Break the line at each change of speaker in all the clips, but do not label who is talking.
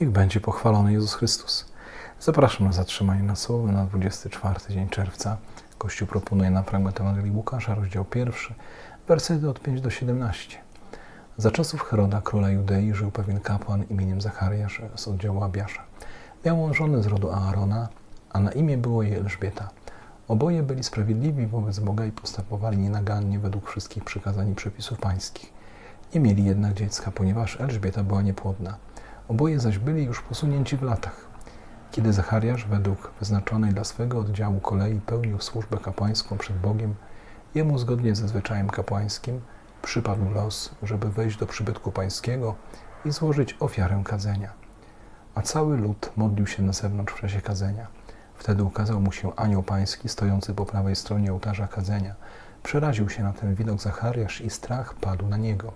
Niech będzie pochwalony Jezus Chrystus. Zapraszam na zatrzymanie na słowo na 24 dzień czerwca. Kościół proponuje nam fragment Ewangelii Łukasza, rozdział pierwszy, wersety od 5 do 17. Za czasów Heroda, króla Judei, żył pewien kapłan imieniem Zachariasz z oddziału Abiasza. Miał on żonę z rodu Aarona, a na imię było jej Elżbieta. Oboje byli sprawiedliwi wobec Boga i postępowali nienagannie według wszystkich przykazań i przepisów pańskich. Nie mieli jednak dziecka, ponieważ Elżbieta była niepłodna. Oboje zaś byli już posunięci w latach. Kiedy Zachariasz według wyznaczonej dla swego oddziału kolei pełnił służbę kapłańską przed Bogiem, jemu zgodnie ze zwyczajem kapłańskim przypadł los, żeby wejść do przybytku pańskiego i złożyć ofiarę kadzenia. A cały lud modlił się na zewnątrz w czasie kadzenia. Wtedy ukazał mu się anioł pański stojący po prawej stronie ołtarza kadzenia. Przeraził się na ten widok Zachariasz i strach padł na niego.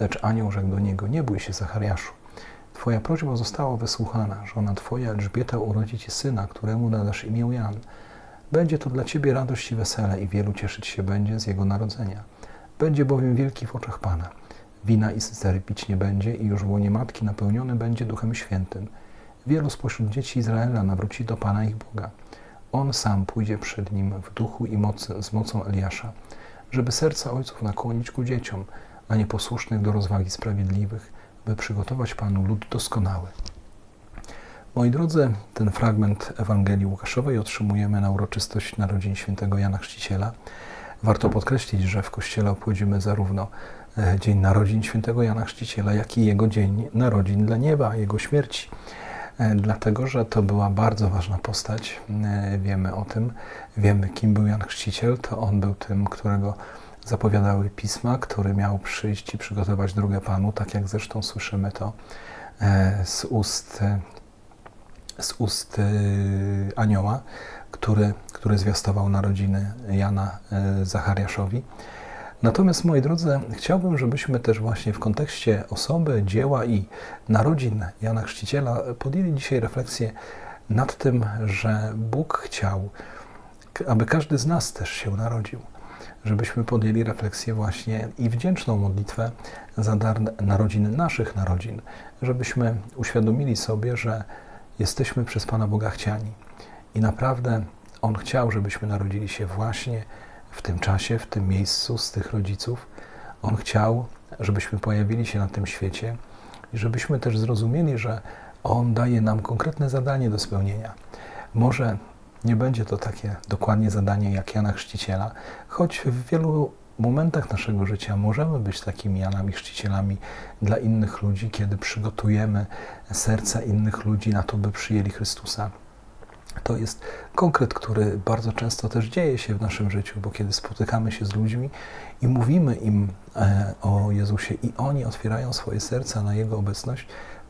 Lecz anioł rzekł do niego, nie bój się Zachariaszu. Twoja prośba została wysłuchana. Żona Twoja Elżbieta urodzi Ci syna, któremu nadasz imię Jan. Będzie to dla Ciebie radość i wesele i wielu cieszyć się będzie z jego narodzenia. Będzie bowiem wielki w oczach Pana. Wina i cycery pić nie będzie i już w łonie matki napełniony będzie Duchem Świętym. Wielu spośród dzieci Izraela nawróci do Pana ich Boga. On sam pójdzie przed nim w duchu i mocy, z mocą Eliasza, żeby serca ojców nakłonić ku dzieciom, a nieposłusznych do rozwagi sprawiedliwych, by przygotować Panu lud doskonały. Moi drodzy, ten fragment Ewangelii Łukaszowej otrzymujemy na uroczystość narodzin świętego Jana Chrzciciela. Warto podkreślić, że w Kościele obchodzimy zarówno e, Dzień Narodzin świętego Jana Chrzciciela, jak i jego Dzień Narodzin dla Nieba, jego śmierci. E, Dlatego, że to była bardzo ważna postać. E, Wiemy o tym, wiemy kim był Jan Chrzciciel. To on był tym, którego zapowiadały pisma, który miał przyjść i przygotować drogę Panu, tak jak zresztą słyszymy to e, z ust, e, z ust e, anioła, który, który zwiastował narodziny Jana Zachariaszowi. Natomiast, moi drodzy, chciałbym, żebyśmy też właśnie w kontekście osoby, dzieła i narodzin Jana Chrzciciela podjęli dzisiaj refleksję nad tym, że Bóg chciał, aby każdy z nas też się narodził żebyśmy podjęli refleksję właśnie i wdzięczną modlitwę za dar narodzin naszych narodzin, żebyśmy uświadomili sobie, że jesteśmy przez Pana Boga chciani i naprawdę On chciał, żebyśmy narodzili się właśnie w tym czasie, w tym miejscu z tych rodziców. On chciał, żebyśmy pojawili się na tym świecie i żebyśmy też zrozumieli, że On daje nam konkretne zadanie do spełnienia. Może nie będzie to takie dokładnie zadanie jak Jana Chrzciciela, choć w wielu momentach naszego życia możemy być takimi Janami Chrzcicielami dla innych ludzi, kiedy przygotujemy serca innych ludzi na to, by przyjęli Chrystusa. To jest konkret, który bardzo często też dzieje się w naszym życiu, bo kiedy spotykamy się z ludźmi i mówimy im e, o Jezusie i oni otwierają swoje serca na Jego obecność,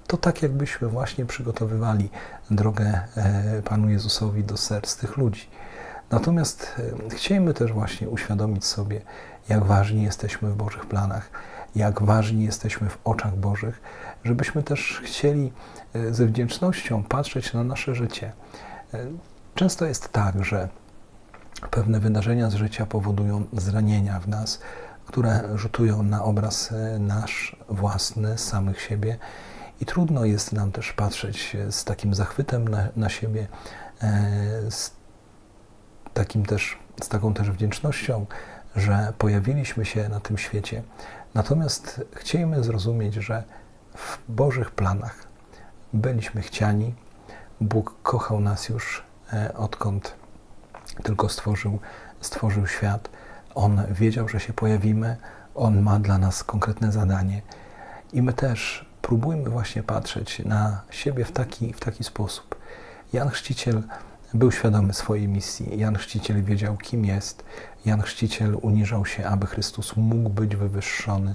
to tak jakbyśmy właśnie przygotowywali drogę e, Panu Jezusowi do serc tych ludzi. Natomiast e, chcielibyśmy też właśnie uświadomić sobie, jak ważni jesteśmy w Bożych planach, jak ważni jesteśmy w oczach Bożych, żebyśmy też chcieli e, ze wdzięcznością patrzeć na nasze życie. Często jest tak, że pewne wydarzenia z życia powodują zranienia w nas, które rzutują na obraz nasz własny, samych siebie i trudno jest nam też patrzeć z takim zachwytem na, na siebie, z, takim też, z taką też wdzięcznością, że pojawiliśmy się na tym świecie. Natomiast chcielibyśmy zrozumieć, że w Bożych planach byliśmy chciani. Bóg kochał nas już odkąd tylko stworzył, stworzył świat. On wiedział, że się pojawimy. On ma dla nas konkretne zadanie. I my też próbujmy właśnie patrzeć na siebie w taki, w taki sposób. Jan Chrzciciel był świadomy swojej misji. Jan Chrzciciel wiedział, kim jest. Jan Chrzciciel uniżał się, aby Chrystus mógł być wywyższony.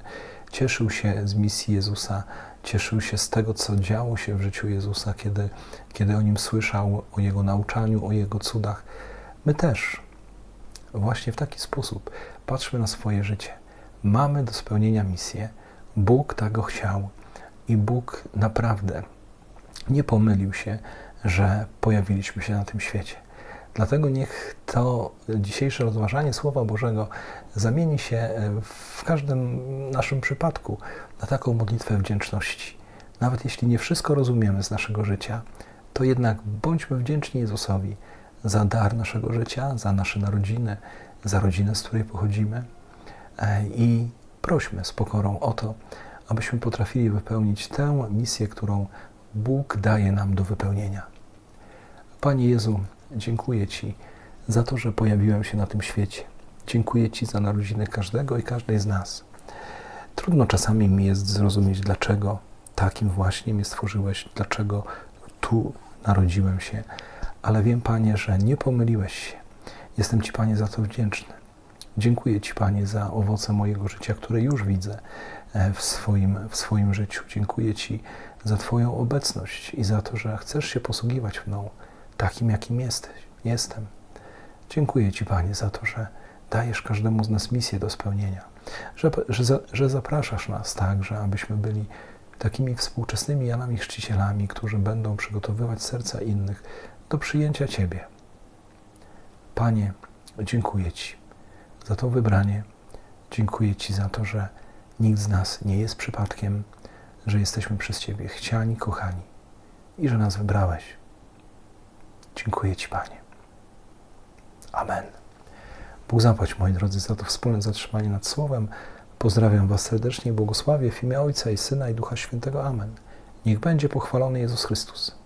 Cieszył się z misji Jezusa, cieszył się z tego, co działo się w życiu Jezusa, kiedy, kiedy o nim słyszał, o jego nauczaniu, o jego cudach. My też właśnie w taki sposób patrzmy na swoje życie. Mamy do spełnienia misję. Bóg tak go chciał. I Bóg naprawdę nie pomylił się, że pojawiliśmy się na tym świecie. Dlatego niech to dzisiejsze rozważanie Słowa Bożego zamieni się w każdym naszym przypadku na taką modlitwę wdzięczności. Nawet jeśli nie wszystko rozumiemy z naszego życia, to jednak bądźmy wdzięczni Jezusowi za dar naszego życia, za nasze narodziny, za rodzinę, z której pochodzimy e, i prośmy z pokorą o to, abyśmy potrafili wypełnić tę misję, którą Bóg daje nam do wypełnienia. Panie Jezu, dziękuję Ci za to, że pojawiłem się na tym świecie. Dziękuję Ci za narodziny każdego i każdej z nas. Trudno czasami mi jest zrozumieć, dlaczego takim właśnie mnie stworzyłeś, dlaczego tu narodziłem się, ale wiem, Panie, że nie pomyliłeś się. Jestem Ci, Panie, za to wdzięczny. Dziękuję Ci, Panie, za owoce mojego życia, które już widzę w swoim, w swoim życiu. Dziękuję Ci za Twoją obecność i za to, że chcesz się posługiwać mną takim, jakim jesteś. Jestem. Dziękuję Ci, Panie, za to, że dajesz każdemu z nas misję do spełnienia, że, że, że zapraszasz nas także, abyśmy byli takimi współczesnymi Janami Chrzcicielami, którzy będą przygotowywać serca innych do przyjęcia Ciebie. Panie, dziękuję Ci za to wybranie. Dziękuję Ci za to, że nikt z nas nie jest przypadkiem, że jesteśmy przez Ciebie chciani, kochani i że nas wybrałeś. Dziękuję Ci, Panie. Amen. Bóg zapłać, moi drodzy, za to wspólne zatrzymanie nad Słowem. Pozdrawiam Was serdecznie i błogosławię w imię Ojca i Syna i Ducha Świętego. Amen. Niech będzie pochwalony Jezus Chrystus.